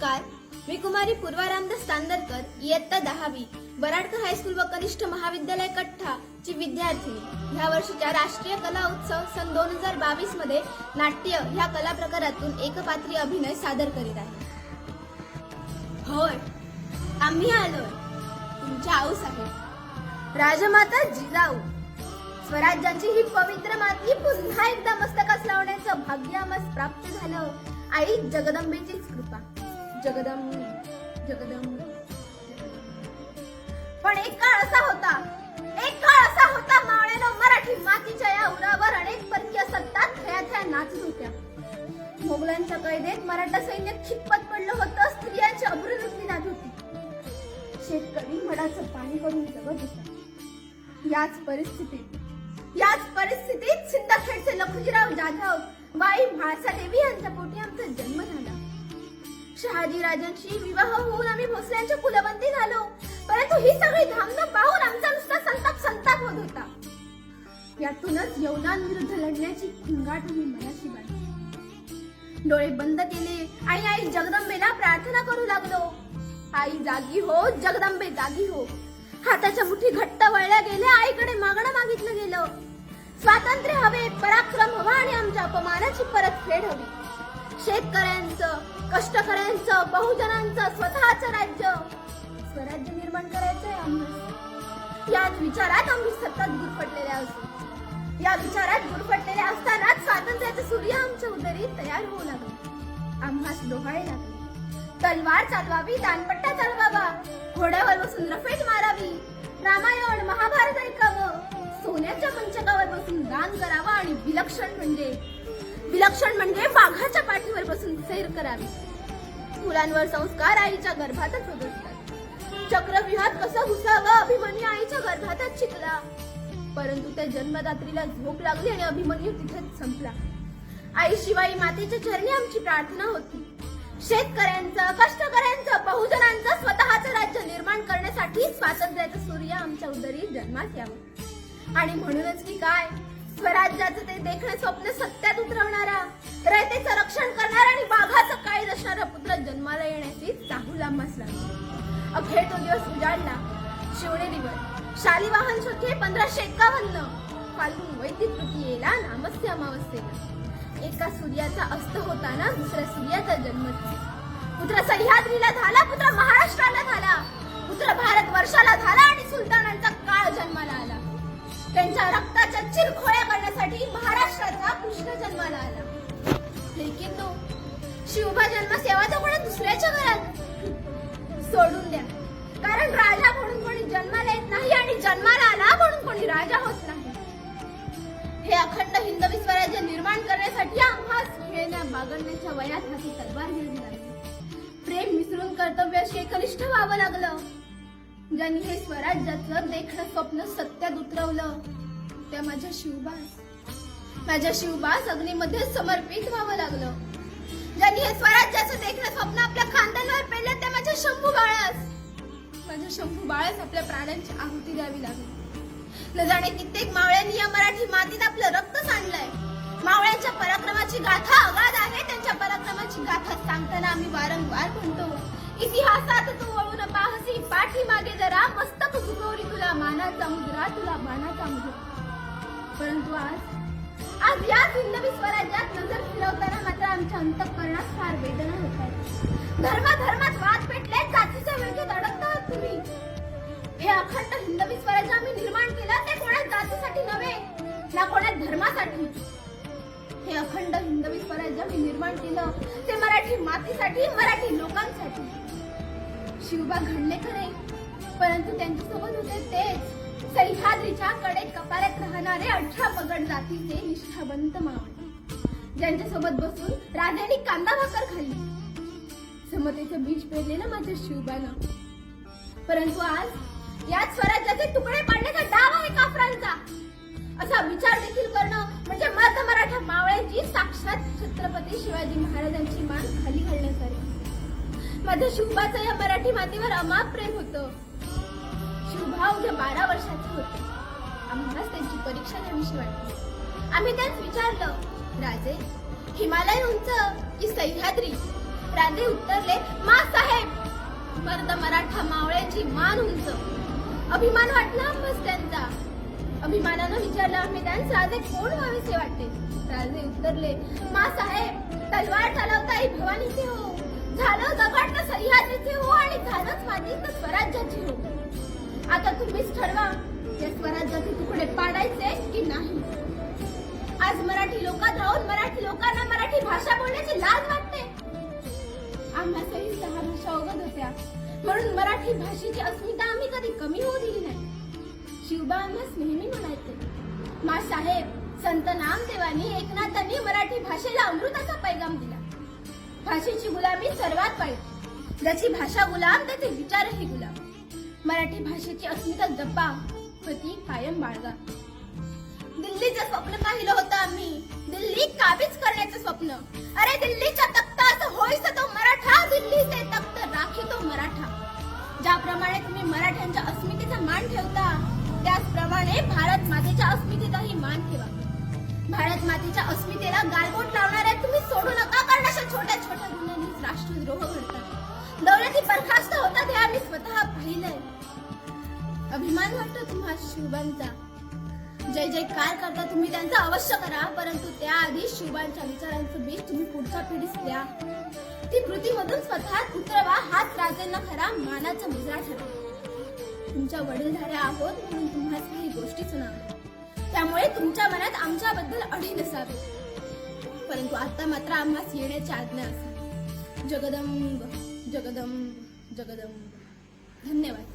नमस्कार. मी कुमारी पूर्वा रामदास तांदरकर इयत्ता दहावी बराडकर हायस्कूल व कनिष्ठ महाविद्यालय कठ्ठा ची विद्यार्थिनी ह्या वर्षीच्या राष्ट्रीय कला उत्सव सन दोन हजार बावीसमध्ये नाट्य ह्या कला प्रकारातून एकपात्री अभिनय सादर करीत आहे. होय आम्ही आलोय. तुमच्या आऊस आहे. राजमाता जिजाऊ. स्वराज्याची ही पवित्र माती पुन्हा एकदा मस्तकास लावण्याचं भाग्य आम्हाला प्राप्त झालं. आई जगदंबेचीच कृपा. जगदंब जगदंब पण एक काळ असा होता एक काळ असा होता मावळ्यानं मराठी मातीच्या या उरावर अनेक परकीय सत्ता थया थया नाचत होत्या. मोगलांच्या कैदेत मराठा सैन्य खिप्पत पडलं होतं स्त्रियांची अभ्रुवृत्ती नाच होती. शेतकरी मडाचं पाणी करून जगत होता. याच परिस्थितीत याच परिस्थितीत सिंदखेडचे लखुजीराव जाधव बाई म्हाळसा देवी यांच्या पोटी आमचा जन्म झाला. शहाजी राजांशी विवाह होऊन आम्ही भोसल्यांच्या कुलबंदी झालो. परंतु ही सगळी धामधूम पाहून आमचा नुसता संताप संताप होत होता. यातूनच यवनांविरुद्ध लढण्याची खुंगाट मी मनाशी बांधली. डोळे बंद केले आणि आई जगदंबेला प्रार्थना करू लागलो. आई जागी हो जगदंबे जागी हो. हाताच्या मुठी घट्ट वळल्या गेल्या आईकडे मागणं मागितलं गेलं. स्वातंत्र्य हवे पराक्रम हवा आणि आमच्या अपमानाची परतफेड हवी. शेतकऱ्यांचं कष्टकऱ्यांचं बहुजनांचं स्वतःचं राज्य. स्वराज्य निर्माण करायचंय आम्ही. याच विचारात आम्ही सतत गुरफटलेल्या असतो या विचारात गुरफटलेल्या असतानाच स्वातंत्र्याचं सूर्य आमच्या उदरी तयार होऊ लागले. आम्हास डोहाळे लागले. तलवार चालवावी दानपट्टा चालवावा घोड्यावर बसून रफेट मारावी रामायण महाभारत ऐकावं सोन्याच्या पंचकावर बसून गान करावं आणि विलक्षण म्हणजे लक्षण म्हणजे वाघाच्या पाठीवर बसून सैर करावी. मुलांवर संस्कार आईच्या गर्भातच होत असतात चक्रव्यूहात कसं घुसावं अभिमन्यू आईच्या गर्भातच शिकला परंतु त्या जन्मदात्रीला झोप लागली आणि अभिमन्यू तिथेच संपला. आई शिवाई मातेच्या चरणी आमची प्रार्थना होती. शेतकऱ्यांचं कष्टकऱ्यांचं बहुजनांचं स्वतःचं राज्य निर्माण करण्यासाठी स्वातंत्र्याचं सूर्य आमच्या उदरी जन्मात यावं. आणि म्हणूनच की काय स्वराज्याचं ते देखणे स्वप्न सत्यात उतरवणारा. रयतेचं रक्षण करणारा आणि वाघाचं काळी असणारा पुत्र जन्माला येण्याची चाहूल आम्हास लागली. अखेर तो दिवस उजाडला. शिवणेरीवर शालिवाहन शके पंधराशे एकावन्न. फाल्गुन वैदिक तृतीयेला नामस्य अमावस्येला. एका सूर्याचा अस्त होताना दुसऱ्या सूर्याचा जन्म पुत्र सह्याद्रीला झाला पुत्र महाराष्ट्राला झाला. पुत्र भारत वर्षाला झाला आणि सुलतानांचा काळ जन्माला आला. त्यांच्या रक्ताच्या चिरखोळ्या साठी महाराष्ट्राचा कृष्ण जन्माला आला. लेकिन तो शिवबा जन्म सेवा तर कोणा दुसऱ्याच्या घरात सोडून द्या. कारण राजा म्हणून कोणी जन्माला येत नाही आणि जन्माला आला म्हणून कोणी राजा होत नाही. हे अखंड हिंदवी स्वराज्य निर्माण करण्यासाठी आम्हास खेळण्या बागडण्याच्या वयात हाती तलवार घेऊन प्रेम मिसळून कर्तव्याशी एकनिष्ठ व्हावं लागलं. ज्यांनी हे स्वराज्याचं देखणं स्वप्न सत्यात उतरवलं त्या माझ्या शिवबास. माझ्या शिवबास अग्नीमध्ये समर्पित व्हावं लागलं. ज्यांनी हे स्वराज्याचं देखणं स्वप्न आपल्या खांद्यांवर पेलं त्या माझ्या शंभू बाळास. माझ्या शंभू बाळास आपल्या प्राण्यांची आहुती द्यावी लागली. न जाणे कित्येक मावळ्यांनी या मराठी मातीत आपलं रक्त सांडलंय. मावळ्यांच्या पराक्रमाची गाथा अगाध आहे त्यांच्या पराक्रमाची गाथा सांगताना आम्ही वारंवार म्हणतो इतिहासात तू वळून पाहसी पाठी मागे जरा मस्तक झुकवली तुला मानाचा मुद्रा तुला मानाचा मुद्रा. परंतु आज आज या हिंदवी स्वराज्यात नजर फिरवताना मात्र आमच्या अंतःकरणात फार वेदना होत आहे धर्माधर्मात वाद पेटले जातीच्या विळख्यात अडकत आहात तुम्ही. हे अखंड हिंदवी स्वराज्य आम्ही निर्माण केलं ते कोणा जातीसाठी नव्हे ना कोणा धर्मासाठी. हे अखंड हिंदवी स्वराज्य आम्ही निर्माण केलं ते मराठी मातीसाठी मराठी लोकांसाठी. शिवबा घडले खरे परंतु त्यांच्यासोबत होते तेच. सह्याद्रीच्या कडे कपाऱ्यात राहणारे अठरा पगड जातीचे निष्ठावंत मावळे. ज्यांच्यासोबत बसून राजाने कांदा भाकर खाल्ली. समतेचं बीज पेरलेलं माझ्या शिवबानं परंतु आज याच स्वराज्याचे तुकडे पाडण्याचा डाव आहे काफरांचा. असा विचार देखील करणं म्हणजे मर्द मराठा मावळ्यांची साक्षात छत्रपती शिवाजी महाराजांची मान खाली घालण्यासारखी. माझ्या शिवबाचं या मराठी मातीवर अमाप प्रेम होतं. शिवभा अवघ्या बारा वर्षाचे होते. आम्हालाच त्यांची परीक्षा घ्यावीशी वाटली. आम्ही त्याच विचारलं राजे हिमालय उंच की सह्याद्री? राजे उत्तरले मा साहेब मर्द मराठा मावळ्याची मान उंच. अभिमान वाटला आम्हाच त्यांचा. अभिमानानं विचारलं आम्ही त्यांस राजे कोण व्हावेसे वाटते? राजे उत्तरले मा साहेब तलवार चालवता भवानीचे हो. झालं दगड सह्याद्रीचे हो आणि झालंच माझी तर स्वराज्याची हो. आता तुम्हीच ठरवा. या स्वराज्याचे तुकडे पाडायचे की नाही? आज मराठी लोकात राहून मराठी लोकांना मराठी भाषा बोलण्याची लाज वाटते. आम्हाला सही सहा भाषा अवगत होत्या. म्हणून मराठी भाषेची अस्मिता आम्ही कधी कमी होऊ दिली नाही. शिवबा आम्हास नेहमी म्हणायचे मा साहेब संत नामदेवानी एकनाथांनी मराठी भाषेला अमृताचा पैगाम दिला. भाषेची गुलामी सर्वात वाईट. ज्याची भाषा गुलाम त्याचे विचारही गुलाम. मराठी भाषेची अस्मिता जपा प्रती कायम बाळगा. दिल्लीचं स्वप्न पाहिलं होतं आम्ही. दिल्ली काबीज करण्याचं स्वप्न. अरे दिल्लीच्या तख्तात होईस तो मराठा दिल्लीचे तख्त राखी तो मराठा. ज्याप्रमाणे तुम्ही मराठ्यांच्या अस्मितेचा मान ठेवता त्याचप्रमाणे भारत मातेच्या अस्मितेचाही मान ठेवा. भारत मातेच्या अस्मितेला गालबोट लावणाऱ्या तुम्ही सोडू नका कारण अशा छोट्या छोट्या गुन्ह्यांनी राष्ट्रद्रोह घडतात. दौऱ्याची बरखास्त होतात हे आम्ही स्वतः पाहिलंय. अभिमान वाटतो तुम्हा शिवबांचा जय काय करता तुम्ही त्यांचा अवश्य करा परंतु त्याआधी शिवबांच्या विचारांचं बीज तुम्ही पुढच्या पिढीस द्या. ती कृतीमधून स्वतः उतरवा हाच राजेंना खरा मानाचा मुजरा ठरवा. तुमच्या वडीलधाऱ्या आहोत म्हणून तुम्हाला काही गोष्टी सुनावल्या त्यामुळे तुमच्या मनात आमच्याबद्दल अडी नसावी. परंतु आता मात्र आम्हास येण्याची आज्ञा असा जगदंब जगदंब जगदंब. धन्यवाद.